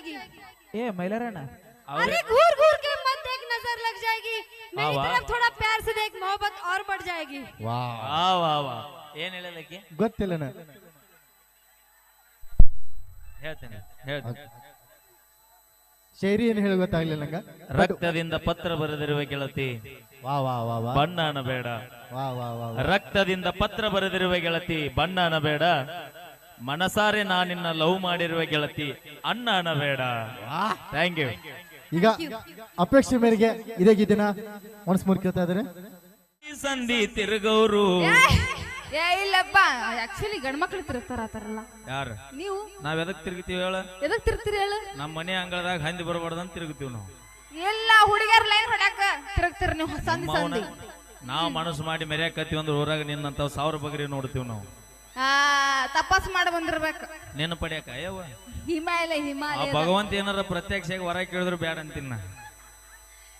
जाएगी ಏ ಮೈಲಾರಣ್ಣ अरे घूर घूर के मत देख नजर लग जाएगी मेरी वाह। तरफ थोड़ा प्यार से देख मोहब्बत और बढ़ जाएगी ವಾ ವಾ ವಾ ವಾ ಏನ್ ಹೇಳಲಕ್ಕೆ ಗೊತ್ತಿಲ್ಲನ ಹೇಳ್ತೇನೆ ಹೇಳ್ತೇನೆ ಶೈರಿ ಏನು ಹೇಳಿ ಗೊತ್ತಾಗ್ಲಿಲ್ಲ ನಂಗ ರಕ್ತದಿಂದ ಪತ್ರ ಬರೆದಿರುವ ಗೆಳತಿ ವಾ ವಾ ವಾ ವಾ ಬಣ್ಣ ಅನ್ನಬೇಡ ವಾ ವಾ ವಾ ವಾ. ರಕ್ತದಿಂದ ಪತ್ರ ಬರೆದಿರುವ ಗೆಳತಿ ಬಣ್ಣ ಅನ್ನಬೇಡ ಮನಸಾರೆ ನಾನಿನ್ನ ಲವ್ ಮಾಡಿರುವ ಗೆಳತಿ ಅಣ್ಣ ಅನ್ನಬೇಡ. ಥ್ಯಾಂಕ್ ಯು ಈಗ ಅಪೇಕ್ಷೆ ಮೇರೆಗೆ ಇದೇ ಗೀತೆನ ಮನಸ್ ಮೂರ್ ಕೇಳ್ತಾ ಇದಾರೆ ಸಂಧಿ ತಿರುಗೌರು ಏ ಇಲ್ಲಪ್ಪ. ಆಕ್ಚುಲಿ ಗಂಡ್ಮಕ್ಳು ತಿರುಗ್ತಾರ ಆತರಲ್ಲ ಯಾರು? ನೀವು? ನಾವ್ ಎದಕ್ ತಿರುಗಿತೀವಿ ಹೇಳ? ಎದಕ್ ತಿರುಗ್ತೀರಿ ಹೇಳು? ನಮ್ಮ ಮನೆ ಅಂಗಳದಾಗ ಹಂದಿ ಬರಬಾರ್ದಂತ ತಿರುಗ್ತೀವಿ ನಾವು. ಎಲ್ಲ ಹುಡುಗಿಯರ್ ಲೈನ್ ಹೊಡ್ಯಾಕ ತಿರುಗ್ತೀರಿ ನೀವು. ಸಂಧಿ ಸಂಧಿ. ನಾವು ಮನಸ್ಸು ಮಾಡಿ ಮೆರೆಯಕತ್ತೀವಿ ಅಂದ್ರೆ ಊರಾಗ ನಿನ್ನಂತ ಸಾವಿರ ಬಗ್ರಿ ನೋಡ್ತೀವಿ ನಾವು. ತಪಾಸ್ ಮಾಡಿ ಬಂದಿರ್ಬೇಕು. ನಿನ್ನ ಪಡ್ಯಾಕ? ಅಯ್ಯವ್ವ. ಹಿಮಾಲಯ ಆ ಹಿಮಾಲಯ ಭಗವಂತ ಏನಾರ ಪ್ರತ್ಯಕ್ಷವಾಗಿ ಹೊರ ಕೇಳಿದ್ರು ಬ್ಯಾಡ ಅಂತೀನಿ ನಾ.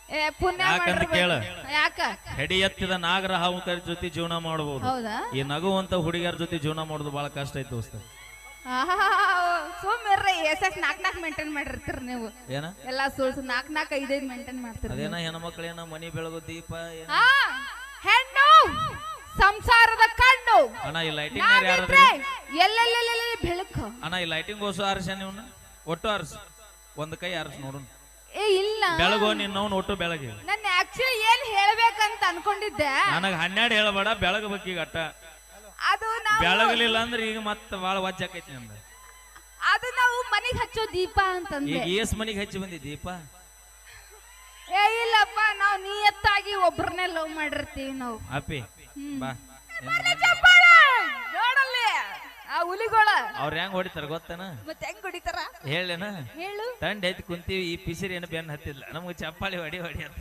ಏ ಪುಣ್ಯ ಯಾಕಂತ ಮಾಡಿರ್ಬೇಕು. ಕೇಳು. ಯಾಕ? ಹೆಡಿ ಎತ್ತಿದ ನಾಗರ ಹಾವುಕರ ಜೊತೆ ಜೀವನ ಮಾಡಬಹುದು ಹೌದಾ? ಈ ನಗುವಂತ ಹುಡುಗಿಯರ ಜೊತೆ ಜೀವನ ಮಾಡೋದು ಬಹಳ ಕಷ್ಟ ಐತಿ ದೋಸ್ತ. ಸುಮ್ಮಿರ್ರಿ ಎಸ್ ಎಸ್ ನಾಕ್ ನಾಕ್ ಮೇಂಟೈನ್ ಮಾಡಿರ್ತೀರಿ ನೀವು. ಏನ? ಎಲ್ಲಾ ಸುಳ್ಸು ನಾಕ್ ನಾಕ್ ಐದೈದು ಮೇಂಟೈನ್ ಮಾಡ್ತೀರಿ ಅದೇನ ಹೆಣ್ಮಕ್ಳೇನ ಮನಿ ಬೆಳಗು ದೀಪ ಏನ? ಆ, ಹೆಣ್ಣು ಸಂಸಾರದ ಅಣ್ಣ ಈ ಲೈಟಿಂಗ್ ಯಾರು ಎಲ್ಲೆಲ್ಲೆಲ್ಲೆಲ್ಲಿ ಬೆಳಕು. ಅಣ್ಣ ಈ ಲೈಟಿಂಗ್ ಓಸು ಆರಿಸ ನೀವು ಒಟ್ಟು ಆರಿಸ್. ಒಂದ್ ಕೈ ಆರಿಸ್ ನೋಡೋಣ. ಏ ಇಲ್ಲ. ಬೆಳಗೋ ನಿನ್ನವನ್ ಒಟ್ಟು ಬೆಳಗ್ಗೆ ನಾನು ಆಕ್ಚುಲಿ ಏನ್ ಹೇಳ್ಬೇಕಂತ ಅನ್ಕೊಂಡಿದ್ದೆ. ನನಗ ಹನ್ನೆರಡು ಹೇಳಬೇಡ ಬೆಳಗಬೇಕು ಈಗ ಅಟ್ಟ. ಅದು ನಾವು ಬೆಳಗಲಿಲ್ಲ ಅಂದ್ರೆ ಈಗ ಮತ್ತೆ ಬಾಳ ವಜ್ಜಾಕೈತಿ ಅಂದ ಅದು ನಾವು ಮನೆಗ್ ಹಚ್ಚೋ ದೀಪ ಈಗ ಏಸ್ ಮನಿಗೆ ಹಚ್ಚಿ ಬಂದಿ ದೀಪ? ಏ ಇಲ್ಲಪ್ಪ ನಾವು ನಿಯತ್ತಾಗಿ ಒಬ್ರನ್ನೇ ಲವ್ ಮಾಡಿರ್ತೀವಿ ನಾವು. ಅಪ್ಪಿ ಬಾ. ಆ ಹುಲಿಗೋಳ. ಅವ್ರ ಹೆಂಗ್ ಹೊಡಿತಾರ ಗೊತ್ತನ? ಮತ್ತೆ ಹೆಂಗ್ ಹೊಡಿತಾರ? ಹೇಳೇನ? ಹೇಳು. ತಂಡ ಐತಿ ಕುಂತೀವಿ ಈ ಪಿಸಿರಿ ಏನು ಬೆನ್ ಹತ್ತಿಲ್ಲ. ನಮ್ಗೆ ಚಪ್ಪಾಳಿ ಹೊಡಿ ಹೊಡಿ ಅಂತ.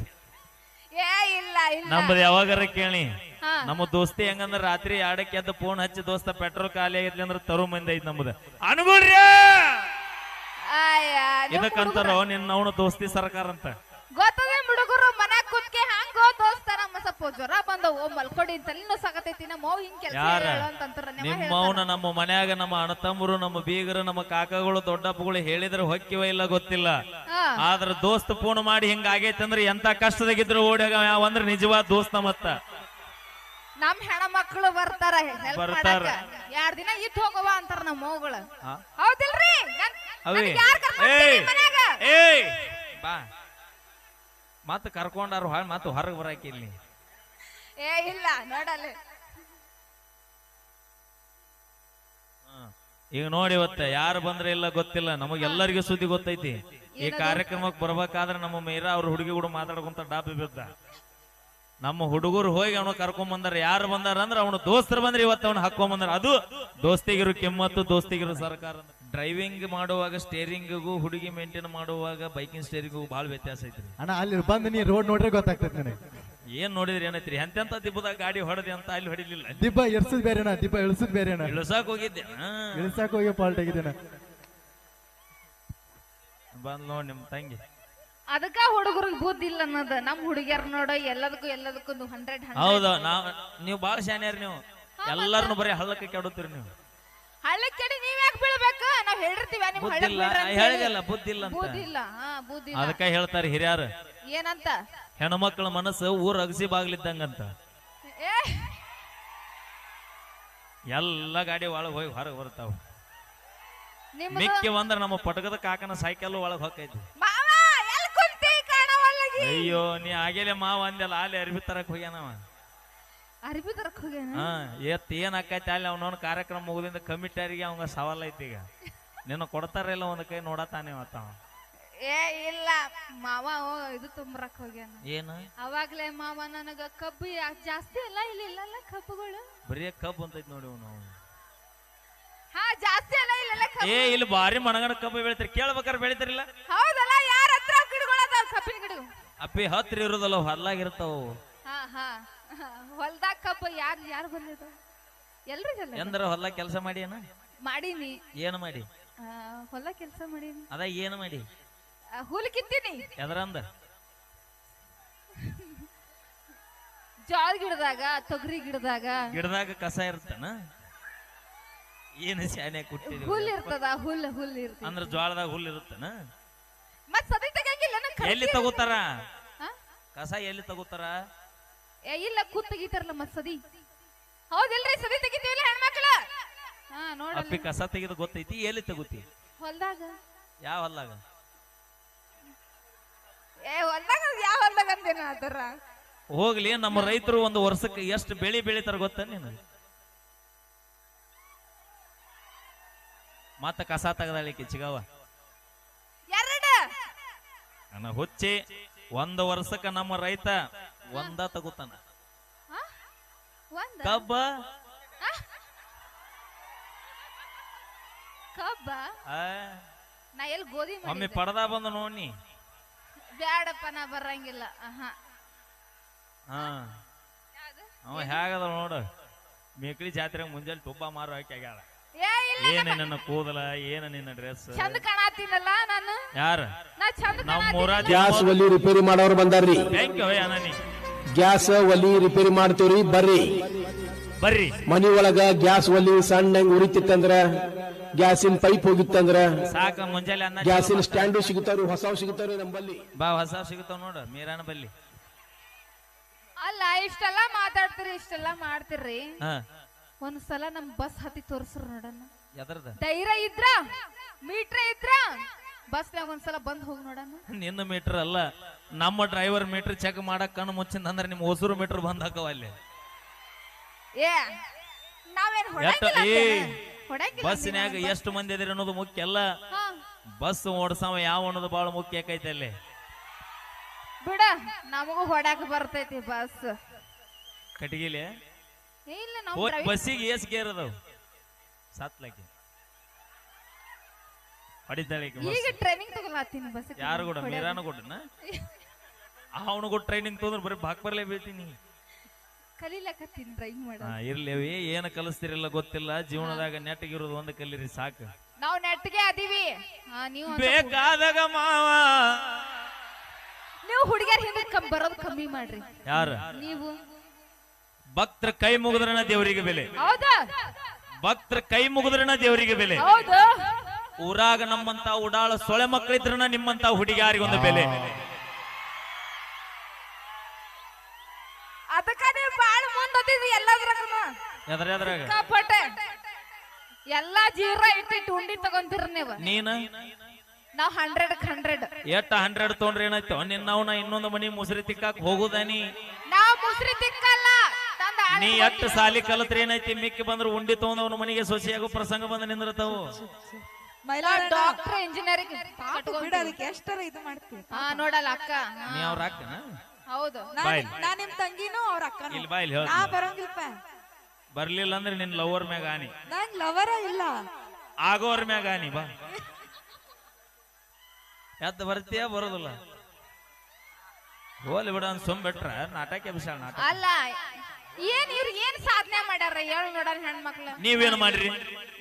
ಏ ಇಲ್ಲ ಇಲ್ಲ. ನಮ್ದು ಯಾವಾಗಾರ ಕೇಳಿ. ಹಾ. ನಮ್ಮ ದೋಸ್ತಿ ಹೆಂಗಂದ್ರ ರಾತ್ರಿ ಆಡಕ್ಕೆ ಎದ್ದು ಫೋನ್ ಹಚ್ಚಿ ದೋಸ್ತ ಪೆಟ್ರೋಲ್ ಖಾಲಿ ಆಗೈತಿ ಅಂದ್ರೆ ತರು ಮಂದಿ ಐತಿ ನಮ್ದು. ಅನುಗುಣ್ರಿ! ಆಯ್ಯ, ನಿಮ್ ಇದಕ್ಕಂತಾರೋ ನಿನ್ನ ಅವನು ದೋಸ್ತಿ ಸರ್ಕಾರ ಅಂತ ಗೊತ್ತದ ಹುಡುಗರು ಮನ್ಯಾಗ ಕುತ್ಕೆ ಹಂಗೋ ಸ್ವಲ್ಪ ಜ್ವರ ಬಂದವು ಮಲ್ಕೊಡಿ ತಲೆನೋ ಸಾಕತೈತಿ ನಮ್ಮ ಅವ್ವ ಹಿಂಗ್ ಕೆಲಸ ಯಾರ? ಅಂತಂತಾರ ನಿಮ್ಮ ಅವನ ನಮ್ಮ ಮನ್ಯಾಗ ನಮ್ಮ ಅಣ್ಣತಮ್ಮರು ನಮ್ಮ ಬೀಗರು ನಮ್ಮ ಕಾಕಗಳು ದೊಡ್ಡಪ್ಪಗಳು ಹೇಳಿದ್ರೆ ಹೊಕ್ಕಿವ ಇಲ್ಲ ಗೊತ್ತಿಲ್ಲ. ಆದ್ರ ದೋಸ್ತ್ ಫೋನ್ ಮಾಡಿ ಹಿಂಗ ಆಗೈತೆ ಅಂದ್ರೆ ಎಂತ ಕಷ್ಟದಾಗಿದ್ರು ಓಡ್ಯಾಗ ಯಾವ ಅಂದ್ರೆ ನಿಜವಾದ ದೋಸ್ತ ಮತ್ತ. ನಮ್ ಹೆಣ ಮಕ್ಕಳು ಬರ್ತಾರ ಹೆಲ್ಪ್ ಬರ್ತಾರ. ಮಾಡಾಕ. ಎರಡ್ ದಿನ ಇಟ್ ಹೋಗುವ ಅಂತಾರ ನಮ್ಮ ಮಗಳು? ಹೌದಿಲ್ರಿ? ನನ್- ಅವಿ. ನನಗ್ ಯಾರ್ ಕರ್ಕೊಂಡ್ ಏಯ್. ಬರ್ತೀರಿ ಮನ್ಯಾಗ? ಏಯ್. ಬಾ. ಮತ್ತ ಕರ್ಕೊಂಡಾರು ಮತ್ತ ಹೊರಗೆ ಬರಾಕಿ ಇಲ್ಲಿ. ಏ ಇಲ್ಲ ನೋಡಲ್ಲ. ಈಗ ನೋಡಿ ಇವತ್ತ ಯಾರು ಬಂದ್ರೆ ಇಲ್ಲ ಗೊತ್ತಿಲ್ಲ ನಮಗೆಲ್ಲರಿಗೂ ಸುದ್ದಿ ಗೊತ್ತೈತಿ. ಈ ಕಾರ್ಯಕ್ರಮಕ್ಕೆ ಬರ್ಬೇಕಾದ್ರೆ ನಮ್ಮ ಮೀರಾ ಅವ್ರ ಹುಡುಗಿ ಕೂಡ ಮಾತಾಡ್ಕೊಂತ ಡಾಬಿ ಬಿದ್ದ. ನಮ್ಮ ಹುಡುಗರು ಹೋಗಿ ಅವನು ಕರ್ಕೊಂಡ್ ಬಂದಾರ. ಯಾರು ಬಂದಾರ ಅಂದ್ರೆ ಅವನು ದೋಸ್ತರು ಬಂದ್ರೆ ಇವತ್ತು ಅವನು ಹಾಕೊಂಡ್ ಬಂದಾರ ಅದು ದೋಸ್ತಿಗಿರು ಕೆಮ್ಮತ್ತು ದೋಸ್ತಿಗಿರು ಸರ್ಕಾರ ಡ್ರೈವಿಂಗ್ ಮಾಡುವಾಗ ಸ್ಟೇರಿಂಗಿಗೂ ಹುಡುಗಿ ಮೇಂಟೈನ್ ಮಾಡುವಾಗ ಬೈಕಿಂಗ್ ಸ್ಟೇರಿಂಗಿಗೂ ಬಹಳ ವ್ಯತ್ಯಾಸ ಐತಿ ಅಣ್ಣ ಅಲ್ಲಿ ಬಂದ್ ನೀ ರೋಡ್ ನೋಡ್ರೆ ಗೊತ್ತಾಗ್ತದೆ ನನಗೆ. ಏನ್ ನೋಡಿದ್ರಿ ಏನೈತ್ರಿ? ಎಂತೆಂತ ದಿಬ್ಬದಾಗ ಗಾಡಿ ಹೊಡೆದಿ ಅಂತ ಅಲ್ಲಿ ಹೊಡಿಲಿಲ್ಲ. ದಿಬ್ಬ ಎರ್ಸದ್ ಬೇರೆ ಅಣ್ಣ ದಿಬ್ಬ ಇಳಿಸದ್ ಬೇರೆ ಅಣ್ಣ ಇಳಿಸಾಕ್ ಹೋಗಿದ್ದೆ. ಇಳಿಸಾಕ್ ಹೋಗಿ ಪಾಲ್ಟ್ ಆಗಿದ್ದೇನ ಬಂದ್ ನೋಡ್ ನಿಮ್ ತಂಗಿ. ಅದಕ್ಕ ಹುಡುಗರಿಗೆ ಬುದ್ಧಿ ಇಲ್ಲ ಅನ್ನೋದು. ನಮ್ ಹುಡುಗಿಯರ್ ನೋಡ ಎಲ್ಲದಕ್ಕೂ ಎಲ್ಲದಕ್ಕೂ ಹಂಡ್ರೆಡ್ ಹೌದು ನಾವ್ ನೀವು ಬಾಳ ಶಾನ್ಯಾರ ನೀವು. ಎಲ್ಲಾರನು ಬರೀ ಹಳ್ಳಕ್ಕೆ ಕೆಡುತ್ತೀರಿ ನೀವು. ಹಳ್ಳಕ್ಕೆ ಕೆಡಿ ನೀವ್ ಯಾಕೆ ಬೀಳ್ಬೇಕು? ನಾವ್ ಹೇಳಿರ್ತೀವಿ ನಿಮ್ ಬುದ್ಧಿಲ್ಲ. ಹೇಳಿದಲ್ಲ ಬುದ್ಧಿಲ್ಲ ಅಂತ. ಬುದ್ಧಿ ಇಲ್ಲ ಹಾ ಬುದ್ಧಿ ಇಲ್ಲ. ಅದಕ್ಕ ಹೇಳ್ತಾರೆ ಹಿರಿಯರು. ಏನಂತ? ಹೆಣ್ಮಕ್ಳ ಮನಸ್ಸು ಊರ ಅಗಸಿ ಬಾಗ್ಲಿದ್ದಂಗಂತ. ಎಲ್ಲ ಗಾಡಿ ಒಳಗೆ ಹೋಗಿ ಹೊರಗೆ ಬರ್ತಾವ ಮಿಕ್ಕಿ ಒಂದ್ರ ನಮ್ಮ ಪಟಕದ ಕಾಕನ ಸೈಕಲ್ ಒಳಗೆ ಕಾಣವಲ್ಲಗಿ? ಅಯ್ಯೋ ನೀ ಆಗೇಲೆ ಮಾವ ಅಂದೆಲ್ಲ ಅಲ್ಲಿ ಅರ್ಬಿ ತರಕ್ ಹೋಗ್ಯಾನವ ಅರ್ಬಿ ತರಕ್ ಹೋಗ್ಯಾನ? ಹಾ ಎತ್ ಏನ್ ಆಕೈತಿ ಅಲ್ಲಿ ಅವನವನ್ ಕಾರ್ಯಕ್ರಮ ಮುಗಿದಿಂದ ಕಮಿಟಿ ಅವಂಗ ಸವಾಲ್ ಐತಿ ಈಗ. ನಿನ್ನ ಕೊಡ್ತಾರಿಲ್ಲ ಒಂದ್ ಕೈ ನೋಡತಾನೆ ಮತ್ತ ಏ ಇಲ್ಲ. ಮಾವ ಇದು ತುಂಬ್ರಕ್ ಹೋಗ್ಯಾನ. ಏನು? ಅವಾಗ್ಲೇ ಮಾವ ನನಗ ಕಬ್ಬು ಯಾ- ಜಾಸ್ತಿ ಅಲ್ಲ ಇಲ್ಲಿ ಇಲ್ಲಲ್ಲ ಕಬ್ಬುಗಳು. ಬರೀ ಕಬ್ಬು ಅಂತೈತಿ ನೋಡಿ ಅವನು ಹಾ ಜಾಸ್ತಿ ಅಲ್ಲ ಇಲ್ಲ ಕಬ್ಬು ಏ ಇಲ್ಲಿ ಭಾರಿ ಮಣಗಣ ಕಬ್ಬು ಬೆಳಿತಾರೆ. ಕೇಳ್ಬೇಕಾರೆ ಬೆಳಿತಾರಿಲ್ಲ? ಹೌದಲ್ಲ ಯಾರ ಹತ್ರ ಗಿಡಗಳದಾವ ಕಬ್ಬಿನ ಗಿಡ ಅಪ್ಪಿ ಹತ್ರ ಇರೋದಲ್ಲ ಹೊಲ್ಲಾಗಿರ್ತಾವ ಹಾ ಹಾ. ಹೊಲ್ದಾಗ ಕಬ್ಬು ಯಾರು ಯಾರು ಬಂದಿದ ಎಲ್ರಿಗಲ್ಲ ಎಂದ್ರ ಹೊಲ ಕೆಲಸ ಮಾಡಿ ಏನ? ಮಾಡೀನಿ. ಏನು ಮಾಡಿ? ಆ, ಹೊಲ ಕೆಲಸ ಮಾಡೀನಿ. ಅದ ಏನು ಮಾಡಿ? ಹುಲ್ ಕಿತ್ತೀನಿ ಎದ್ರಂದ? ಜೋಳ ಗಿಡದಾಗ ತೊಗರಿ ಗಿಡದಾಗ. ಗಿಡದಾಗ ಕಸ ಇರ್ತಾನ ಏನು ಶಾನೆ ಕುಟ್ಟಿದ್ವಿ ಹುಲ್ ಇರ್ತದ ಹುಲ್ ಹುಲ್ ಇರ್ತದ ಅಂದ್ರ ಜ್ವಾಳದಾಗ ಹುಲ್ ಇರುತ್ತನ? ಮತ್ ಸದಿ ತೆಗಂಗಿಲ್ಲ ಎಲ್ಲಿ ತಗೋತಾರ? ಕಸ ಎಲ್ಲಿ ತಗೋತಾರ? ಏ ಇಲ್ಲ ಕೂತ್ ತೆಗಿತಾರಲ್ಲ ಮತ್ ಸದಿ. ಹೌದಿಲ್ರಿ ಸದಿ ತೆಗಿತೀವಿಲ್ಲ ಹೆಣ್ಮಕ್ಳ? ಹಾ ನೋಡಿ ಅಪ್ಪಿ ಕಸ ತೆಗೆದು ಗೊತ್ತೈತಿ ಎಲ್ಲಿ ತಗೋತಿ? ಹೊಲ್ದಾಗ. ಯಾವ ಹೊಲ್ದಾಗ? ಏ ಹೊಲ್ದಾಗ ಯಾವ ಹೊಲ್ದಾಗ ಅಂತೇನ ಅದರ? ಹೋಗ್ಲಿ ನಮ್ಮ ರೈತರು ಒಂದು ವರ್ಷಕ್ಕೆ ಎಷ್ಟು ಬೆಳಿ ಬೆಳಿತಾರ ಗೊತ್ತ ನೀನು ಮತ್ತ ಕಸ ತೆಗದಾಳಿಕೆ ಚಿಗವ ಎರಡು. ನನ್ನ ಹುಚ್ಚಿ ಒಂದ್ ವರ್ಷಕ್ಕ ನಮ್ಮ ರೈತ ಒಂದ ತಗೋತಾನ? ಒಂದ? ಕಬ್ಬ? ಕಬ್ಬ? ಆ, ನಾ ಎಲ್ಲಿ ಗೋಧಿ ಒಮ್ಮೆ ಪಡದ ಬಂದ ನೋಡಿ ಬ್ಯಾಡಪ್ಪ ನಾ ಬರಂಗಿಲ್ಲ. ಆಹಾ. ಹಾ. ಅವ ಹೇಗದ ನೋಡು. ಮೇಕಳಿ ಜಾತ್ರೆ ಮುಂಜಾನೆ ತುಪ್ಪ ಮಾರು ಹಾಕಿ ಆಗ್ಯಾಳ. ಏ ಇಲ್ಲ ಏನ ನಿನ್ನ ಕೂದಲ ಏನ ನಿನ್ನ ಡ್ರೆಸ್. ಚಂದ ಕಾಣತೀನಲ್ಲ ನಾನು? ಯಾರ? ನಾ ಚಂದ ಗ್ಯಾಸ್ ಒಲಿ ರಿಪೇರಿ ಮಾಡೋರು ಬಂದಾರ್ರಿ. ಥ್ಯಾಂಕ್ ಯು ಅನನಿ ಗ್ಯಾಸ್ ಒಲಿ ರಿಪೇರಿ ಮಾಡ್ತೀವ್ರಿ ಬರ್ರಿ. ಬರ್ರಿ. ಮನಿ ಒಳಗ ಗ್ಯಾಸ್ ಒಲಿ ಹೆಂಗ್ ಉರಿತಿತ್ತಂದ್ರ? ಗ್ಯಾಸಿನ ಪೈಪ್ ಹೋಗಿತ್ತಂದ್ರ? ಸಾಕ ಮುಂಜಾನೆ ಅನ್ನ ಗ್ಯಾಸಿನ ಸ್ಟ್ಯಾಂಡ್ ಸಿಗುತ್ತಾರು ಹೊಸ ಸಿಗುತ್ತಾವ್ರಿ ನಮ್ಮಲ್ಲಿ. ಬಾ ಹೊಸ ಸಿಗುತ್ತಾವ ನೋಡು ಮೀರಾನ ಬಲ್ಲಿ. ಅಲ್ಲ ಇಷ್ಟೆಲ್ಲ ಮಾತಾಡ್ತೀರಿ ಇಷ್ಟೆಲ್ಲ ಮಾಡ್ತೀರಿ ಹಾ. ಒಂದ್ಸಲ ನಮ್ ಬಸ್ ಹತ್ತಿ ತೋರ್ಸ್ರು ನೋಡಣ ಎದರ್ದ? ಧೈರ್ಯ ಇದ್ರ? ಮೀಟ್ರ ಇದ್ರ? ಬಸ್ನಾಗ ಒಂದ್ಸಲ ಬಂದ್ ಹೋಗಿ ನೋಡಣ ನಿನ್ನ ಮೀಟರ್ ಅಲ್ಲ ನಮ್ಮ ಡ್ರೈವರ್ ಮೀಟರ್ ಚೆಕ್ ಮಾಡಕ್ ಕಣ್ಣು ಮುಚ್ಚಿಂದ ಅಂದ್ರೆ ನಿಮ್ ಹೊಸರು ಮೀಟರ್ ಬಂದ್ ಹಾಕವ ಅಲ್ಲಿ. ಏ ನಾವೇನ್ ಎಷ್ಟ ಹೊಡಂಗಿಲ್ಲ ಏ ಅಂತೇನ? ಹೊಡಂಗಿಲ್ಲ ಬಸ್ನ್ಯಾಗ ಅಂತೀನ? ಎಷ್ಟು ಮಂದಿ ಇದ್ರಿ ಅನ್ನೋದು ಮುಖ್ಯ ಅಲ್ಲ. ಹಾ, ಬಸ್ ಓಡ್ಸವ ಯಾವ ಅನ್ನೋದು ಬಹಳ ಮುಖ್ಯ ಆಕೈತೆ ಅಲ್ಲಿ. ಬಿಡ ನಮಗೂ ಹೊಡಾಕ ಬರ್ತೈತಿ ಬಸ್. ಕಟಗಿಲೆ ಇಲ್ಲ ನಾವು ಹೋದ್ driving- ಬಸ್ಸಿಗೆ ಏಸ್ ಗೇರ್ ಅದಾವ. ಹೊಡಿತಾಳೆ ಈಕಿ ಬಸ್. ಈಗ ಟ್ರೈನಿಂಗ್ ತಗೊಳತ್ತೀನಿ ಬಸ್ ಯಾರು ಕೂಡ ಮೀರಾನು ಕೊಟ್ಟನ ಅವನು ಕೂಡ ಟ್ರೈನಿಂಗ್ ತೊಂದ್ರೆ ಬರೀ ಬಾಕ್ ಬರ್ಲೇ ಬೀಳ್ತೀನಿ. ಕಲೀಲಕತ್ತೀನಿ ಡ್ರೈವಿಂಗ್ ಮಾಡ ಹಾ ಇರ್ಲೇವಿ ಏನ್ ಕಲಿಸ್ತಿರಲ್ಲ ಗೊತ್ತಿಲ್ಲ. ಜೀವನದಾಗ ನೆಟ್ಟಗಿರೋದು ಒಂದ್ ಕಲೀರಿ ಸಾಕು. ನಾವು ನೆಟ್ಗೆ ಅದೀವಿ. ಹಾ, ನೀವು ಒಂದ್ ಸ್ವಲ್ಪ- ಬೇಕಾದಾಗ ಮಾವ. ನೀವು ಹುಡುಗಿಯರ್ ಹಿಂದೆ ಕಮ್ ಬರೋದು ಕಮ್ಮಿ ಮಾಡ್ರಿ. ಯಾರ? ನೀವು. ಭಕ್ತರ ಕೈ ಮುಗಿದ್ರನ ದೇವರಿಗೆ ಬೆಲೆ. ಹೌದಾ? ಭಕ್ತರ ಕೈ ಮುಗಿದ್ರನ ದೇವರಿಗೆ ಬೆಲೆ. ಹೌದು. ಊರಾಗ ನಮ್ಮಂತ ಉಡಾಳ ಸೊಳೆ ಮಕ್ಕಳಿದ್ರನ ನಿಮ್ಮಂತ ಹುಡುಗಿಯಾರಿಗೊಂದು ಬೆಲೆ. ಎದ್ರ ಎದ್ರಾಗ ಕಪಟ ಎಲ್ಲಾ ಜೀರ ಇಟ್ಟಿಟ್ಟು ಉಂಡಿ ತಗೊಂತೀರ ನೀವು. ನೀನ? ನಾವ್ ಹಂಡ್ರೆಡ್ ಹಂಡ್ರೆಡ್ ಎಷ್ಟ ಹಂಡ್ರೆಡ್ ತೊಗೊಂಡ್ರೆ ಏನಾಯ್ತು? ನಿನ್ನವನ ಇನ್ನೊಂದು ಮನಿ ಮುಸ್ರಿ ತಿಕ್ಕಾಕ್ ಹೋಗುದಾನಿ ನಾವ್ ಮುಸ್ರಿ ತಿಕ್ಕಲ್ಲ. ತಂದ ನೀ ಎಟ್ಟು ಸಾಲಿ ಕಲತ್ರ ಏನೈತಿ ಮಿಕ್ಕಿ ಬಂದ್ರ ಉಂಡಿ ತಗೊಂಡವನ ಮನೆಗೆ ಸೊಸೆಯಾಗೋ ಪ್ರಸಂಗ ಬಂದ ನಿಂದಿರ್ತಾವು. ಡಾಕ್ಟರ್ ಇಂಜಿನಿಯರಿಂಗ್ ಬಿಡ ಅದಕ್ಕೆ ಎಷ್ಟರ ಇದು ಮಾಡ್ತೀವಿ ಹಾ ನೋಡಲ್ಲ ಅಕ್ಕ. ನೀ ಅವ್ರ ಅಕ್ಕನ? ಹೌದು. ಬಾಯ್. ನಾ ನಿಮ್ ತಂಗಿನೂ ಅವ್ರ ಅಕ್ಕನೂ. ಇಲ್ಲಿ ಬಾಯ್ಲಿ ಹೇಳ ನಾ ಬರಂಗಿಲ್ಪ. ಬರ್ಲಿಲ್ಲ ಅಂದ್ರೆ ನಿನ್ ಲವರ್ ಮ್ಯಾಗ ಆನಿ. ನಂಗ್ ಲವರ ಇಲ್ಲ. ಆಗೋರ್ ಮ್ಯಾಗ ಆನಿ ಬಾ. ಎದ್ದ ಬರ್ತೀಯ ಬರೋದಿಲ್ಲ. ಹೋಲಿ ಬಿಡ ಅಂತ ಸುಮ್ ಬಿಟ್ರ ನಾಟಕ ಬಿಸಾಳ ನಾಟಕ. ಅಲ್ಲ ಏನ್ ಇವ್ರಿಗೆ ಏನ್ ಸಾಧನೆ ಮಾಡ್ಯಾರ ಹೇಳಿ ನೋಡೋಣ ಹೆಣ್ಮಕ್ಳು. ನೀವೇನ್ ಮಾಡ್ರಿ?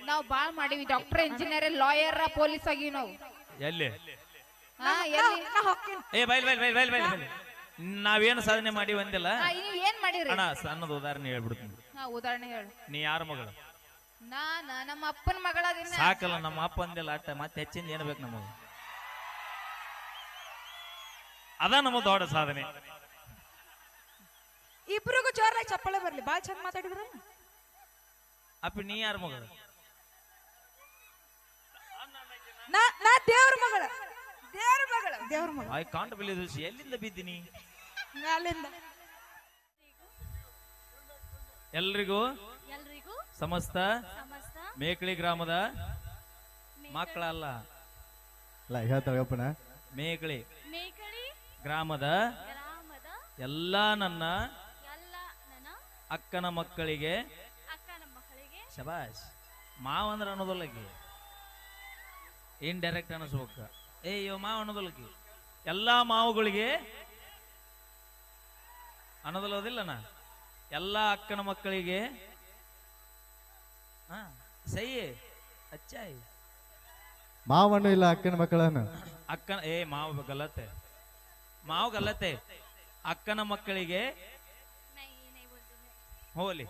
ನಾವು ಬಾಳ್ ಮಾಡಿವಿ ಡಾಕ್ಟರ್ ಇಂಜಿನಿಯರ್ ಲಾಯರ್ ಪೊಲೀಸ್ ಆಗಿ ನಾವು. ಎಲ್ಲಿ? ಹಾ ಎಲ್ಲಿ? ಏ ಬೈಲ್ ಬೈಲ್ ಬೈಲ್ ಬೈಲ್ ಬೈಲ್ ಬೈಲ್. ನಾವೇನು ಸಾಧನೆ ಮಾಡಿ ಬಂದಿಲ್ಲ ನೀವ್ ಏನ್ ಮಾಡಿರಿ? ಅಣ್ಣ ಸಣ್ಣದ ಉದಾಹರಣೆ ಹೇಳ್ಬಿಡ್ತೀನಿ. ಹಾ ಉದಾಹರಣೆ ಹೇಳು. ನೀ ಯಾರ ಮಗಳು? ನಾನ ನಮ್ಮ ಅಪ್ಪನ ಮಗಳದಿನ ಸಾಕಲ್ಲ ನಮ್ಮ ಅಪ್ಪ ಅಂದಿಲ್ಲ ಅಟ್ಟ ಮತ್ತೆ ಹೆಚ್ಚಿಂದ ಏನ್ ಬೇಕು ನಮಗ? ಅದ ನಮ್ಮ ದೊಡ್ಡ ಸಾಧನೆ. ಇಬ್ರಿಗೂ ಜೋರಾಗಿ ಚಪ್ಪಳೆ ಬರ್ಲಿ. ಬಾಳ ಚಂದ ಮಾತಾಡಿದ್ರ. ಅಪ್ಪ ನೀ ಯಾರ ಮಗಳು? ನಾ ನಾ ದೇವ್ರ ಮಗಳ. ದೇವ್ರ ಮಗಳ. ದೇವ್ರ ಮಗಳ. I can't believe this. ಎಲ್ಲಿಂದ ಬಿದ್ದೀನಿ ಮ್ಯಾಲಿಂದ ಎಲ್ರಿಗೂ ಸಮಸ್ತ ಸಮಸ್ತ ಮೇಕಳಿ ಗ್ರಾಮದ ಮಕ್ಕಳಲ್ಲ ಅಲ್ಲ. ಹೇಳ್ತಾಳಪ್ಪನ ಮೇಕಳಿ ಮೇಕಳಿ ಗ್ರಾಮದ ಗ್ರಾಮದ ಎಲ್ಲಾ ನನ್ನ ಎಲ್ಲ ನನ್ನ ಅಕ್ಕನ ಮಕ್ಕಳಿಗೆ ಅಕ್ಕನ ಮಕ್ಕಳಿಗೆ ಶಬಾಷ್. ಮಾವಂದ್ರ ಅಂದ್ರೆ ಅನ್ನೋದಲ್ಲಕಿ ಇಂಡೈರೆಕ್ಟ್ ಅನಿಸ್ಬೇಕು ಏ ಇವ ಮಾವ ಅನ್ನೋದಲ್ಲಕಿ ಎಲ್ಲಾ ಮಾವುಗಳಿಗೆ ಅನ್ನೋದಲ್ಲೋದಿಲ್ಲನ ಎಲ್ಲ ಅಕ್ಕನ ಮಕ್ಕಳಿಗೆ ಹಾ ಸೈ ಅಚ್ಚಾಯಿ. ಇಲ್ಲ ಅಕ್ಕನ ಮಕ್ಕಳನ್ನು? ಅಕ್ಕ ಏ ಮಾವ ಗಲತೆ ಮಾವ ಗಲತೆ ಅಕ್ಕನ ಮಕ್ಕಳಿಗೆ ಹೋಲಿ.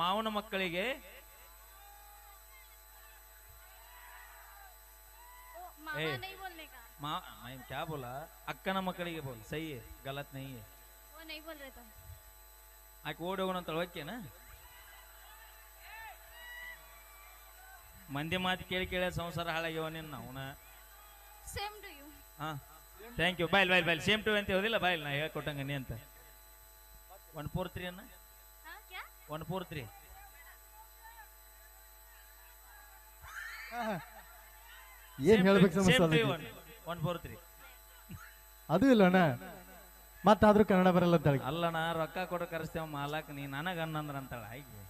ಮಾವನ ಮಕ್ಕಳಿಗೆ ಮಾ ಕ್ಯಾ ಬೋಲ? ಅಕ್ಕನ ಮಕ್ಕಳಿಗೆ ಬೋಲ್. ना ಗಲತ್ ನೈ. ಬೋಲ್ ರೀ ಆಕೆ ಓಡಿ ಹೋಗೋಣ ಅಂತ ಓಕೆನಾ ಮಂದಿ ಮಾತು ಕೇಳಿ ಕೇಳಿ ಸಂಸಾರ ಹಾಳಾಗ್ಯವ ನಿನ್ನ ಅವನ. ಸೇಮ್ ಟು ಯು ಹಾ thank you bye bye bye. Same to ಅಂತ ಹೇಳಿಲ್ಲ ಬಾಯ್ ನಾ ಹೇಳ್ಕೊಟ್ಟಂಗ ನೀ ಅಂತ. ಒನ್ ಫೋರ್ ತ್ರೀ ಅನ್ನ? ಒನ್ ಫೋರ್ ತ್ರೀ ಏನ್ ಹೇಳ್ಬೇಕು ಒನ್ ಫೋರ್ ತ್ರೀ ಅದು ಇಲ್ಲ ಅಣ್ಣ ಮತ್ತಾದ್ರೂ ಕನ್ನಡ ಬರಲ್ಲ ಅಂತ ಹೇಳಿ. ಅಲ್ಲ ನಾ ರೊಕ್ಕ ಕೊಡ ಕರೆಸ್ತೇವ ಮಾಲಕ್, ನೀ ನನಗ ಅನ್ನಂದ್ರ ಅಂತಾಳ ಹಾಗೆ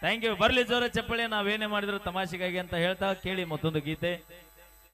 ಥ್ಯಾಂಕ್ ಯು ಬರ್ಲಿ ಜೋರ ಚಪ್ಪಳಿ ನಾವೇನೇ ಮಾಡಿದ್ರು ತಮಾಷೆಗಾಗಿ ಅಂತ ಹೇಳ್ತಾ ಕೇಳಿ ಮತ್ತೊಂದು ಗೀತೆ.